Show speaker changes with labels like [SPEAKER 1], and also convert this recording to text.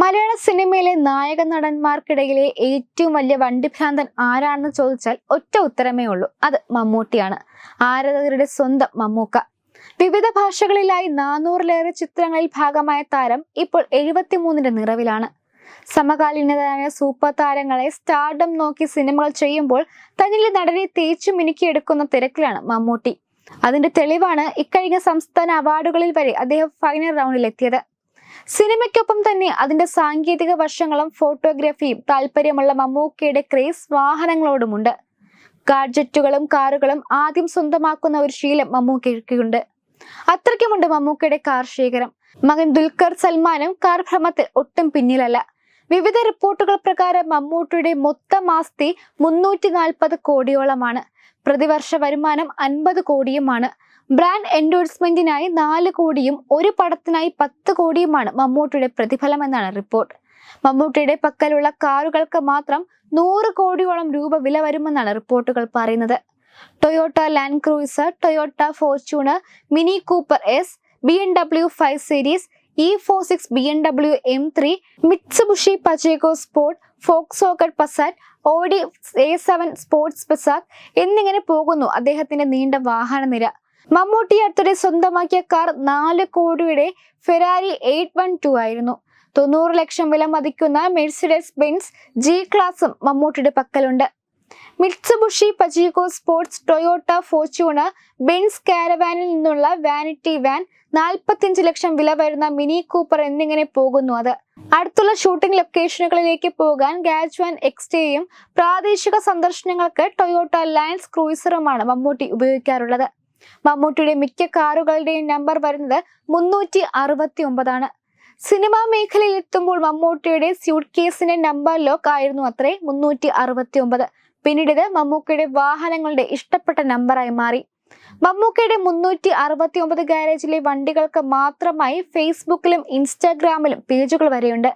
[SPEAKER 1] മലയാള സിനിമയിലെ നായക നടന്മാർക്കിടയിലെ ഏറ്റവും വലിയ വണ്ടിഭ്രാന്തൻ ആരാണെന്ന് ചോദിച്ചാൽ ഒറ്റ ഉത്തരമേ ഉള്ളൂ. അത് മമ്മൂട്ടിയാണ്. ആരാധകരുടെ സ്വന്തം മമ്മൂക്ക. വിവിധ ഭാഷകളിലായി നാനൂറിലേറെ ചിത്രങ്ങളിൽ ഭാഗമായ താരം ഇപ്പോൾ എഴുപത്തിമൂന്നിന്റെ നിറവിലാണ്. സമകാലീനരായ സൂപ്പർ താരങ്ങളെ സ്റ്റാർഡം നോക്കി സിനിമകൾ ചെയ്യുമ്പോൾ തന്നിലെ നടനെ തേച്ചു മിനുക്കിയെടുക്കുന്ന തിരക്കിലാണ് മമ്മൂട്ടി. അതിന്റെ തെളിവാണ് ഇക്കഴിഞ്ഞ സംസ്ഥാന അവാർഡുകളിൽ വരെ അദ്ദേഹം ഫൈനൽ റൗണ്ടിൽ എത്തിയത്. സിനിമയ്ക്കൊപ്പം തന്നെ അതിന്റെ സാങ്കേതിക വശങ്ങളും ഫോട്ടോഗ്രാഫിയും താല്പര്യമുള്ള മമ്മൂക്കയുടെ ക്രേസ് വാഹനങ്ങളോടുമുണ്ട്. ഗാഡ്ജറ്റുകളും കാറുകളും ആദ്യം സ്വന്തമാക്കുന്ന ഒരു ശീലം മമ്മൂക്കയ്ക്കുണ്ട്. അത്രയ്ക്കുമുണ്ട് മമ്മൂക്കയുടെ കാർ ശേഖരം. മകൻ ദുൽഖർ സൽമാനും കാർ ഭ്രമത്തിൽ ഒട്ടും പിന്നിലല്ല. വിവിധ റിപ്പോർട്ടുകൾ പ്രകാരം മമ്മൂട്ടിയുടെ മൊത്തം ആസ്തി മുന്നൂറ്റി നാൽപ്പത് കോടിയോളമാണ്. പ്രതിവർഷ വരുമാനം അൻപത് കോടിയുമാണ്. ബ്രാൻഡ് എൻഡോഴ്സ്മെന്റിനായി നാല് കോടിയും ഒരു പടത്തിനായി പത്ത് കോടിയുമാണ് മമ്മൂട്ടിയുടെ പ്രതിഫലം എന്നാണ് റിപ്പോർട്ട്. മമ്മൂട്ടിയുടെ പക്കലുള്ള കാറുകൾക്ക് മാത്രം നൂറ് കോടിയോളം രൂപ വില വരുമെന്നാണ് റിപ്പോർട്ടുകൾ പറയുന്നത്. Toyota Land Cruiser Toyota Fortuner Mini Cooper S B N W five series E four six B N W M three Mitsubishi Pajero sport ഫോക്സോക്കട്ട് Passat Audi A seven sports പസാക് എന്നിങ്ങനെ പോകുന്നു അദ്ദേഹത്തിന്റെ നീണ്ട വാഹന നിര മമ്മൂട്ടി അടുത്തിടെ സ്വന്തമാക്കിയ കാർ നാല് കോടിയുടെ ഫെരാരി എയ്റ്റ് വൺ ടു ആയിരുന്നു. തൊണ്ണൂറ് ലക്ഷം വില മതിക്കുന്ന മെഴ്സിഡസ് ബെൻസ് ജി ക്ലാസും മമ്മൂട്ടിയുടെ പക്കലുണ്ട്. Mitsubishi Pajero sports Toyota Fortuner Benz കാരവാനിൽ നിന്നുള്ള വാനിറ്റി വാൻ നാൽപ്പത്തിയഞ്ച് ലക്ഷം വില വരുന്ന മിനി കൂപ്പർ എന്നിങ്ങനെ പോകുന്നു അത്. അടുത്തുള്ള ഷൂട്ടിംഗ് ലൊക്കേഷനുകളിലേക്ക് പോകാൻ ഗാജ്വാൻ എക്സ്റ്റേയും പ്രാദേശിക സന്ദർശനങ്ങൾക്ക് ടൊയോട്ട ലയൻസ് ക്രൂയിസറുമാണ് മമ്മൂട്ടി ഉപയോഗിക്കാറുള്ളത്. മമ്മൂട്ടിയുടെ മിക്ക കാറുകളുടെയും നമ്പർ വരുന്നത് മുന്നൂറ്റി അറുപത്തി ഒമ്പതാണ് സിനിമാ മേഖലയിൽ എത്തുമ്പോൾ മമ്മൂട്ടിയുടെ സ്യൂട്ട് കേസിന്റെ നമ്പർ ലോക്ക് ആയിരുന്നു അത്രേ മുന്നൂറ്റി അറുപത്തി ഒമ്പത് പിന്നീട് ഇത് മമ്മൂക്കയുടെ വാഹനങ്ങളുടെ ഇഷ്ടപ്പെട്ട നമ്പറായി മാറി. മമ്മൂക്കയുടെ മുന്നൂറ്റി അറുപത്തി ഒമ്പത് ഗാരേജിലെ വണ്ടികൾക്ക് മാത്രമായി ഫേസ്ബുക്കിലും ഇൻസ്റ്റാഗ്രാമിലും പേജുകൾ വരെയുണ്ട്.